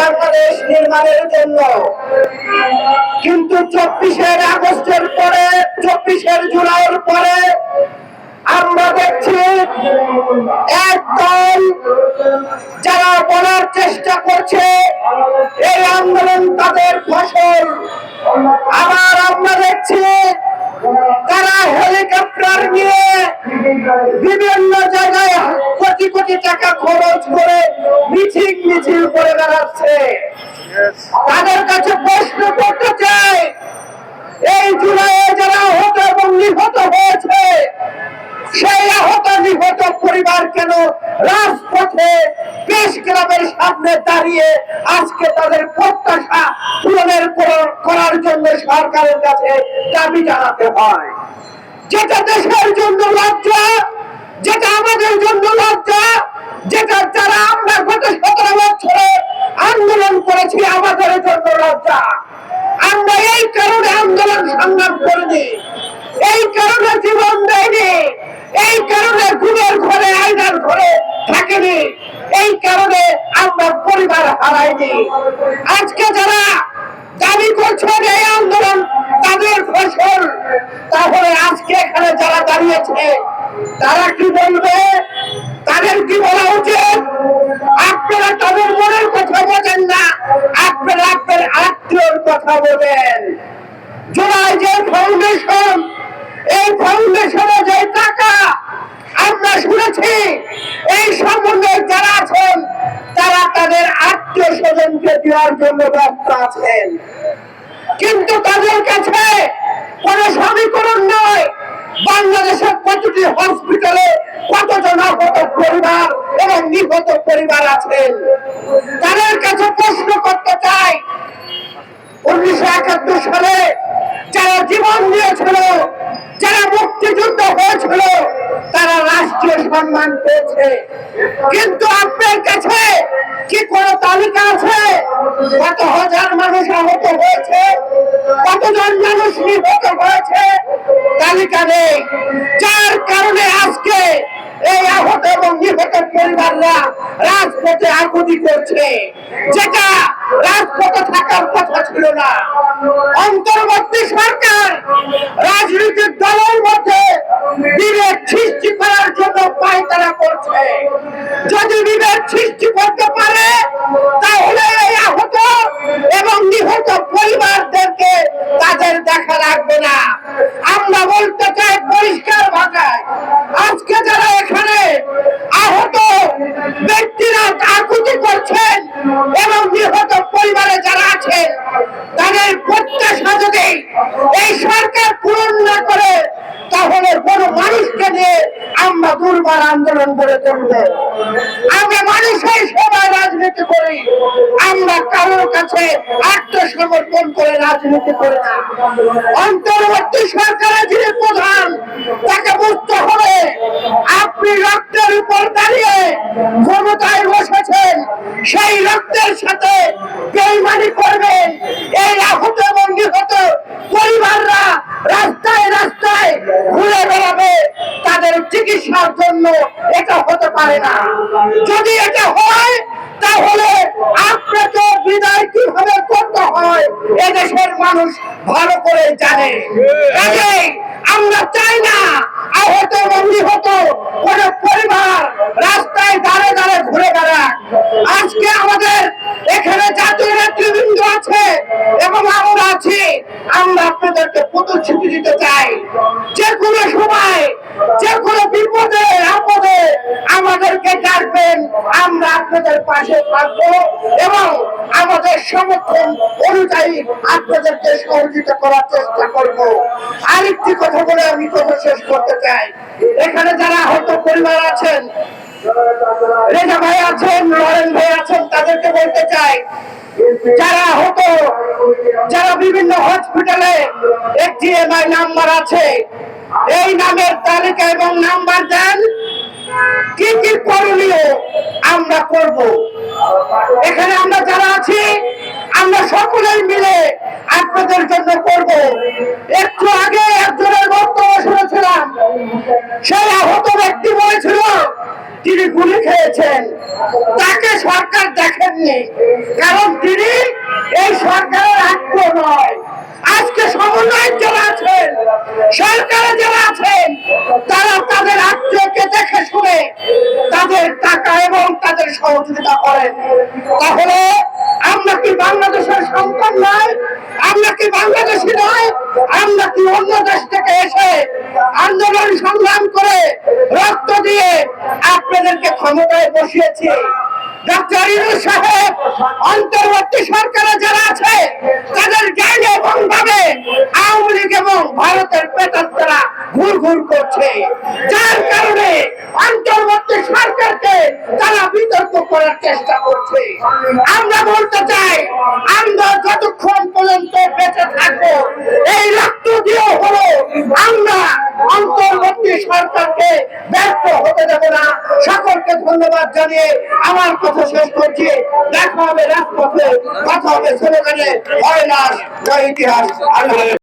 বাংলাদেশ নির্মাণের জন্য। কিন্তু চব্বিশের আগস্টের পরে, চব্বিশের জুলাইয়ের পরে আমরা দেখছি একদল যারা বলার চেষ্টা করছে, এই আন্দোলন তাদের ফসল। আবার আমরা দেখছি তারা হেলিকপ্টার নিয়ে বিভিন্ন জায়গায় কোটি কোটি টাকা খরচ করে মিছিল মিছিল করে বেড়াচ্ছে। তাদের কাছে প্রশ্ন করতে চাই এই জুলাইয়ে যারা আহত এবং নিহত হয়েছে সেই আহত নিহত পরিবার কেন রাজপথে দেশ ক্লাবের সামনে দাঁড়িয়ে আজকে তাদের প্রত্যাশা পূরণের করার জন্য সরকারের কাছে দাবি জানাতে হয়? যেটা দেশের জন্য লজ্জা যেটা আমাদের জন্য লজ্জা যেটা যারা আমরা গত সতেরো বছরে আন্দোলন করেছি আমাদের জন্য লজ্জা। আমরা এই কারণে আন্দোলন সংগ্রাম করিনি, এই কারণে জীবন দেয়নি, এই কারণে ঘুমের ঘরে আইনার ঘরে থাকেনি, এই কারণে আমরা পরিবার হারাইনি। আজকে যারা দাবি করছেন এই আন্দোলন তাদের ফসল, তাহলে আজকে এখানে যারা দাঁড়িয়েছে, তারা কি বলবে? তাদের কি বলা উচিত আপনারা তাদের মনের কথা বোঝেন না আপনারা আপনার আত্মীয়র কথা বলেন জুলাই যে ফাউন্ডেশন এই ফাউন্ডেশনে যে টাকা আমরা শুনেছি এই সম্বন্ধে যারা আছেন তারা তাদের আত্মীয় স্বজনকে দেওয়ার জন্য ব্যস্ত আছেন কিন্তু তাদের কাছে কোন সমীকরণ নয় বাংলাদেশের প্রতিটি হসপিটালে কতজন আহত পরিবার এবং নিহত পরিবার আছেন তাদের কাছে প্রশ্ন করতে চাই, উনিশশো একাত্তর সালে যারা জীবন দিয়েছিল, যারা মুক্তিযুদ্ধ হয়েছিল, তারা রাষ্ট্রীয় সম্মান পেয়েছে। কিন্তু আপনার কাছে কি কোনো তালিকা আছে? কত হাজার মানুষ আহত হয়েছে? কতজন মানুষ নিহত হয়েছে? তালিকা নেই যার কারণে আজকে এই আহত এবং নিহত পরিবাররা রাজপথে আগুনি করছে, যেটা রাজপথে থাকার কথা ছিল না। অন্তর্বর্তী সরকার রাজনৈতিক দলের মধ্যে বিভেদ সৃষ্টি করার জন্য পায়তারা করছে যদি বিভেদ সৃষ্টি করতে পারে তাহলে এই আহত এবং নিহত পরিবারদেরকে তাদের দেখা লাগবে না আমরা বলতে চাই পরিষ্কার ভাষায় আজকে যারা এখানে আহত ব্যক্তিরা আকুতি করছেন এবং নিহত পরিবারে যারা আছেন তাদের প্রত্যাশা যদি এই সরকার পূরণ না করে, তাহলে কোন মানুষকে নিয়ে আমরা দুর্বার আন্দোলন করে তুলব। আমরা মানুষের সবাই রাজনীতি করি, আমরা কারোর কাছে আত্মসমর্পণ করে রাজনীতি করি না। অন্তর্বর্তী সরকারের যিনি প্রধান, তাকে বুঝতে হবে, আপনি রক্তের উপর দাঁড়িয়ে ক্ষমতায় বসেছেন, সেই রক্তের সাথে বেইমানি করবেন, এই আহত এবং নিহত পরিবাররা রাস্তায় রাস্তায় ঘুরে বেড়াবে তাদের চিকিৎসার জন্য এটা হতে পারে না যদি এটা হয় তাহলে আপনাকে বিদায় কীভাবে করতে হয় এদেশের মানুষ ভালো করে জানে। আমরা চাই না আহত নিহত কোন পরিবার রাস্তায় দাঁড়ে দাঁড়ে ঘুরে বেড়াক। আজকে আমাদের এখানে জাতীয় নেতৃবৃন্দ আছে এবং আমরা আছি। আমরা আপনাদেরকে প্রতিশ্রুতি দিতে চাই। যে কোনো সময়, যে কোনো বিপদে, আপদে আমাদেরকে ডাকবেন। আমরা আপনাদের পাশে থাকব এবং আমাদের সমর্থন অনুযায়ী আপনাদেরকে সহযোগিতা করার চেষ্টা করব। আরেকটি কথা বলে আমি কথা শেষ করতে চাই। এখানে যারা আহত পরিবার আছেন, রেজা ভাই আছেন, নরেন ভাই আছেন, তাদেরকে বলতে চাই, যারা আহত, যারা বিভিন্ন হসপিটালে একটি এমআই নাম্বার আছে, এই নামের তালিকা এবং নাম্বার দেন। কি কি করণীয় আমরা করব? এখানে আমরা যারা আছি, আমরা সকলেই মিলে আপনাদের জন্য করব। একটু আগে একজনের বক্তব্য শুনেছিলাম। সেই আহত ব্যক্তি বলেছিল, তিনি গুলি খেয়েছেন। তাকে সরকার দেখেননি, কারণ তিনি সরকারে যারা আছেন, তারা তাদের আত্মীয়কে দেখে শুনে তাদের টাকা এবং তাদের সহযোগিতা করেন। তাহলে আমরা কি বাংলাদেশের সন্তান নয়? আমরা কি বাংলাদেশি নয়? আমরা কি অন্য দেশ থেকে এসে আন্দোলন সংগ্রাম করে রক্ত দিয়ে আপনাদেরকে ক্ষমতায় বসিয়েছি? ডাক্তার সাহেব, অন্তর্বর্তী সরকারে যারা আছে এবং ভারতের পেটার ঘুর ঘুর করছে। যার কারণে অন্তর্বর্তী সরকারকে তারা বিতর্ক করার চেষ্টা করছে। আমরা বলতে চাই, আমরা যতক্ষণ পর্যন্ত বেঁচে থাকব, এই রক্ত দিয়ে হলো আমরা অন্তর্বর্তী সরকারকে ব্যর্থ হতে দেব না। সকলকে ধন্যবাদ জানিয়ে আমার কথা শেষ করছি। দেখা হবে রাজপথে, কথা হবে স্লোগানে হয় না ইতিহাস, আল্লাহ।